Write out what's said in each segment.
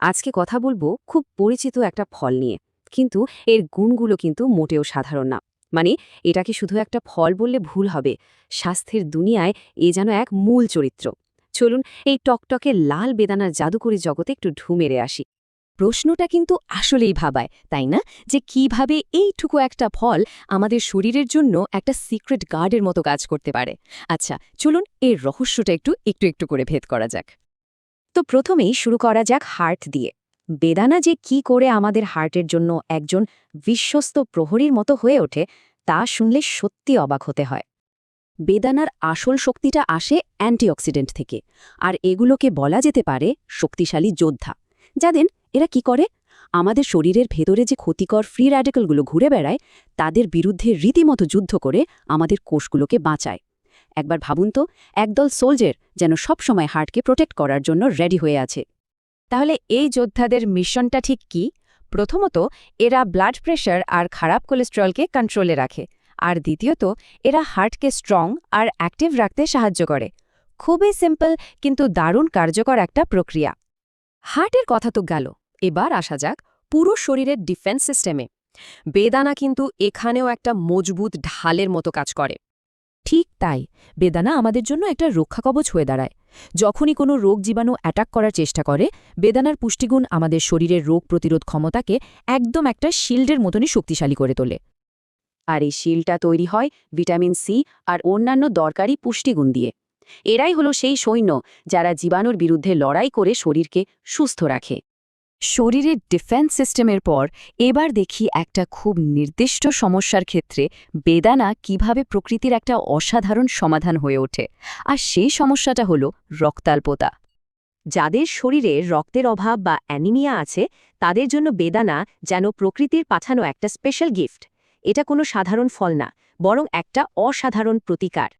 আজকে কথা বলব খুব পরিচিত একটা ফল নিয়ে। কিন্তু এর গুণগুলো কিন্তু মোটেও সাধারণ না। মানে এটাকে শুধু একটা ফল বললে ভুল হবে। স্বাস্থ্যের দুনিয়ায় এ যেন এক মূল চরিত্র। চলুন এই টকটকে লাল বেদানার জাদুকরি জগতে একটু ঢু মেরে আসি। প্রশ্নটা কিন্তু আসলেই ভাবায়, তাই না? যে কীভাবে এইটুকু একটা ফল আমাদের শরীরের জন্য একটা সিক্রেট গার্ডের মতো কাজ করতে পারে। আচ্ছা চলুন এর রহস্যটা একটু একটু একটু করে ভেদ করা যাক। তো প্রথমেই শুরু করা যাক হার্ট দিয়ে। বেদানা যে কি করে আমাদের হার্টের জন্য একজন বিশ্বস্ত প্রহরীর মতো হয়ে ওঠে, তা শুনলে সত্যি অবাক হতে হয়। বেদানার আসল শক্তিটা আসে অ্যান্টিঅক্সিডেন্ট থেকে, আর এগুলোকে বলা যেতে পারে শক্তিশালী যোদ্ধা। যাদের এরা কি করে? আমাদের শরীরের ভেতরে যে ক্ষতিকর ফ্রি র্যাডিক্যালগুলো ঘুরে বেড়ায়, তাদের বিরুদ্ধে রীতিমতো যুদ্ধ করে আমাদের কোষগুলোকে বাঁচায়। একবার ভাবুন তো, একদল সোলজার যেন সবসময় হার্টকে প্রোটেক্ট করার জন্য রেডি হয়ে আছে। তাহলে এই যোদ্ধাদের মিশনটা ঠিক কি? প্রথমত, এরা ব্লাড প্রেশার আর খারাপ কোলেস্ট্রলকে কন্ট্রোলে রাখে। আর দ্বিতীয়ত, এরা হার্টকে স্ট্রং আর অ্যাক্টিভ রাখতে সাহায্য করে। খুবই সিম্পল কিন্তু দারুণ কার্যকর একটা প্রক্রিয়া। হার্টের কথা তো গেল। এবার আসা যাক পুরো শরীরের ডিফেন্স সিস্টেমে। বেদানা কিন্তু এখানেও একটা মজবুত ঢালের মতো কাজ করে। ঠিক তাই, বেদানা আমাদের জন্য একটা রক্ষাকবচ হয়ে দাঁড়ায়। যখনই কোনো রোগ জীবাণু অ্যাটাক করার চেষ্টা করে, বেদানার পুষ্টিগুণ আমাদের শরীরের রোগ প্রতিরোধ ক্ষমতাকে একদম একটা শিল্ডের মতনই শক্তিশালী করে তোলে। আর এই শিলটা তৈরি হয় ভিটামিন সি আর অন্যান্য দরকারি পুষ্টিগুণ দিয়ে। এরাই হলো সেই সৈন্য যারা জীবাণুর বিরুদ্ধে লড়াই করে শরীরকে সুস্থ রাখে। শরীরের ডিফেন্স সিস্টেমের পর এবার দেখি একটা খুব নির্দিষ্ট সমস্যার ক্ষেত্রে বেদানা কীভাবে প্রকৃতির একটা অসাধারণ সমাধান হয়ে ওঠে। আর সেই সমস্যাটা হল রক্তাল্পতা। যাদের শরীরে রক্তের অভাব বা অ্যানিমিয়া আছে, তাদের জন্য বেদানা যেন প্রকৃতির পাঠানো একটা স্পেশাল গিফট। এটা কোনো সাধারণ ফল না, বরং একটা অসাধারণ প্রতিকার।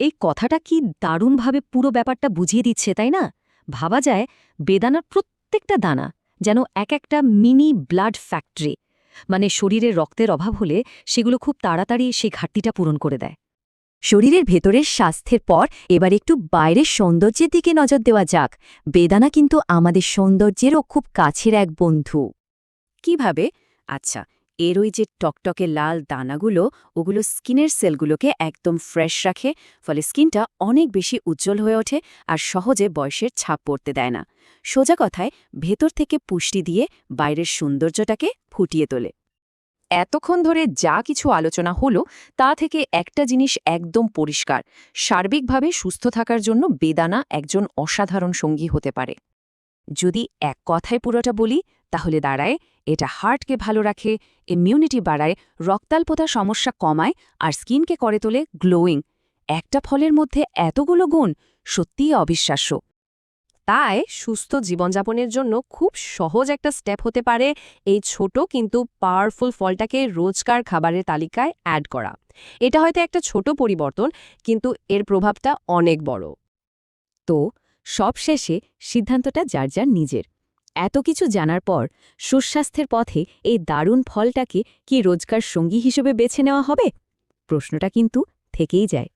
এই কথাটা কি দারুণভাবে পুরো ব্যাপারটা বুঝিয়ে দিচ্ছে, তাই না? ভাবা যায়, বেদানার প্রত্যেকটা দানা যেন এক একটা মিনি ব্লাড ফ্যাক্টরি মানে শরীরে রক্তের অভাব হলে সেগুলো খুব তাড়াতাড়ি সেই ঘাটতিটা পূরণ করে দেয়। শরীরের ভেতরের স্বাস্থ্যের পর এবার একটু বাইরের সৌন্দর্যের দিকে নজর দেওয়া যাক। বেদানা কিন্তু আমাদের সৌন্দর্যেরও খুব কাছের এক বন্ধু। কীভাবে? আচ্ছা এর ওই যে টকটকে লাল দানাগুলো, ওগুলো স্কিনের সেলগুলোকে একদম ফ্রেশ রাখে, ফলে স্কিনটা অনেক বেশি উজ্জ্বল হয়ে ওঠে আর সহজে বয়সের ছাপ পড়তে দেয় না। সোজা কথায়, ভেতর থেকে পুষ্টি দিয়ে বাইরের সৌন্দর্যটাকে ফুটিয়ে তোলে। এতক্ষণ ধরে যা কিছু আলোচনা হলো, তা থেকে একটা জিনিস একদম পরিষ্কার, সার্বিকভাবে সুস্থ থাকার জন্য বেদানা একজন অসাধারণ সঙ্গী হতে পারে। যদি এক কথায় পুরোটা বলি, তাহলে দাঁড়ায়, এটা হার্টকে ভালো রাখে ইমিউনিটি বাড়ায়, রক্তাল্পতা সমস্যা কমায় আর স্কিনকে করে তোলে গ্লোয়িং। একটা ফলের মধ্যে এতগুলো গুণ, সত্যিই অবিশ্বাস্য। তাই সুস্থ জীবনযাপনের জন্য খুব সহজ একটা স্টেপ হতে পারে এই ছোট কিন্তু পাওয়ারফুল ফলটাকে রোজকার খাবারের তালিকায় অ্যাড করা। এটা হয়তো একটা ছোট পরিবর্তন, কিন্তু এর প্রভাবটা অনেক বড়। তো সবশেষে সিদ্ধান্তটা যার যার নিজের। এত কিছু জানার পর সুস্বাস্থ্যের পথে এই দারুণ ফলটাকে কি রোজকার সঙ্গী হিসেবে বেছে নেওয়া হবে? প্রশ্নটা কিন্তু থেকেই যায়।